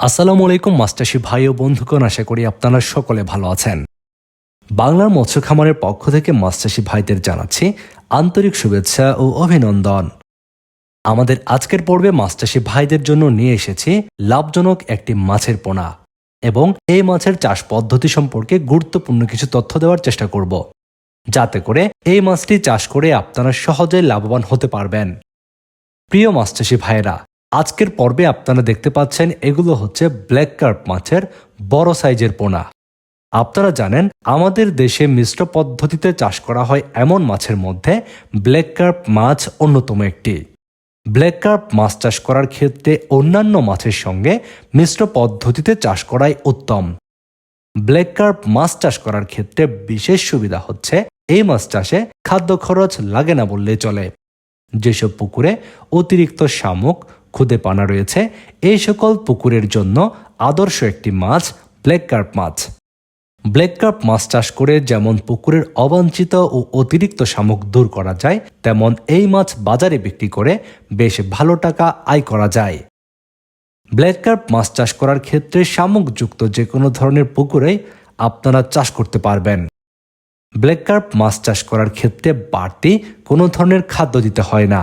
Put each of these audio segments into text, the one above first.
আসসালামু আলাইকুম মাস্টারশি ভাই ও বন্ধুগণ, আশা করি আপনারা সকলে ভালো আছেন। বাংলার মৎস্য খামারের পক্ষ থেকে মাস্টারশি ভাইদের জানাচ্ছি আন্তরিক শুভেচ্ছা ও অভিনন্দন। আমাদের আজকের পর্বে মাস্টারশি ভাইদের জন্য নিয়ে এসেছি লাভজনক একটি মাছের পোনা এবং এই মাছের চাষ পদ্ধতি সম্পর্কে গুরুত্বপূর্ণ কিছু তথ্য দেওয়ার চেষ্টা করব, যাতে করে এই মাছটি চাষ করে আপনারা সহজে লাভবান হতে পারবেন। প্রিয় মাছচাষী ভাইয়েরা আজকের পর্বে আপনারা দেখতে পাচ্ছেন এগুলো হচ্ছে ব্ল্যাক কার্প মাছের বড় সাইজের পোনা। আপনারা জানেন, আমাদের দেশে মিশ্র পদ্ধতিতে চাষ করা হয় এমন মাছের মধ্যে ব্ল্যাক কার্প মাছ অন্যতম একটি। ব্ল্যাক কার্প মাছ চাষ করার ক্ষেত্রে অন্যান্য মাছের সঙ্গে মিশ্র পদ্ধতিতে চাষ করাই উত্তম। ব্ল্যাক কার্প মাছ চাষ করার ক্ষেত্রে বিশেষ সুবিধা হচ্ছে এই মাছ চাষে খাদ্য খরচ লাগে না বললেই চলে। যেসব পুকুরে অতিরিক্ত শামুক খুদে পানা রয়েছে। এই সকল পুকুরের জন্য আদর্শ একটি মাছ ব্ল্যাক কার্প মাছ। ব্ল্যাক কার্প মাছ চাষ করে যেমন পুকুরের অবাঞ্ছিত ও অতিরিক্ত শামুক দূর করা যায়, তেমন এই মাছ বাজারে বিক্রি করে বেশ ভালো টাকা আয় করা যায়। ব্ল্যাক কার্প মাছ চাষ করার ক্ষেত্রে শামুকযুক্ত যে কোনো ধরনের পুকুরেই আপনারা চাষ করতে পারবেন। ব্ল্যাক কার্প মাছ চাষ করার ক্ষেত্রে বাড়তি কোনো ধরনের খাদ্য দিতে হয় না।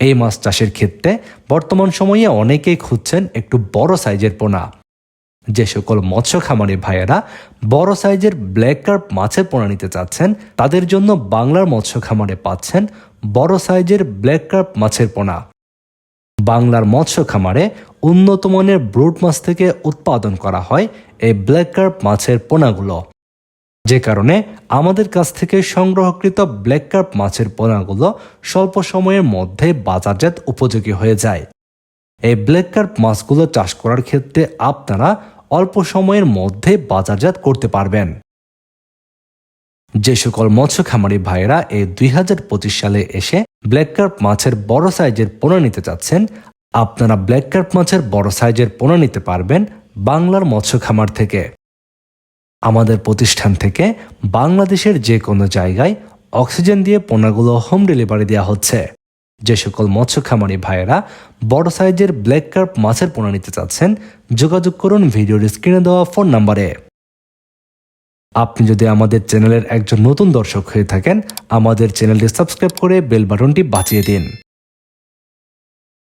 এই মাছ চাষের ক্ষেত্রে বর্তমান সময়ে অনেকেই খুঁজছেন একটু বড় সাইজের পোনা। যে সকল মৎস্য খামারি ভাইয়েরা বড় সাইজের ব্ল্যাক কার্প মাছের পোনা নিতে চাচ্ছেন, তাদের জন্য বাংলার মৎস্য খামারে পাচ্ছেন বড় সাইজের ব্ল্যাক কার্প মাছের পোনা। বাংলার মৎস্য খামারে উন্নত মানের ব্রুড মাছ থেকে উৎপাদন করা হয় এই ব্ল্যাক কার্প মাছের পোনাগুলো। যে কারণে আমাদের কাছ থেকে সংগ্রহকৃত ব্ল্যাক কার্প মাছের পোনাগুলো স্বল্প সময়ের মধ্যে বাজারজাত উপযোগী হয়ে যায়। এই ব্ল্যাক কার্প মাছগুলো চাষ করার ক্ষেত্রে আপনারা অল্প সময়ের মধ্যে বাজারজাত করতে পারবেন। যে সকল মৎস্য খামারি ভাইয়েরা এই দুই হাজার পঁচিশ সালে এসে ব্ল্যাক কার্প মাছের বড় সাইজের পোনা নিতে চাচ্ছেন, আপনারা ব্ল্যাক কার্প মাছের বড় সাইজের পোনা নিতে পারবেন বাংলার মৎস্য খামার থেকে। আমাদের প্রতিষ্ঠান থেকে বাংলাদেশের যে কোনো জায়গায় অক্সিজেন দিয়ে পোনাগুলো হোম ডেলিভারি দেওয়া হচ্ছে। যে সকল মৎস্য খামারি ভাইয়েরা বড় সাইজের ব্ল্যাক কার্প মাছের পোনা নিতে চাচ্ছেন, যোগাযোগ করুন ভিডিওর স্ক্রিনে দেওয়া ফোন নাম্বারে। আপনি যদি আমাদের চ্যানেলের একজন নতুন দর্শক হয়ে থাকেন, আমাদের চ্যানেলটি সাবস্ক্রাইব করে বেল বাটনটি বাঁচিয়ে দিন।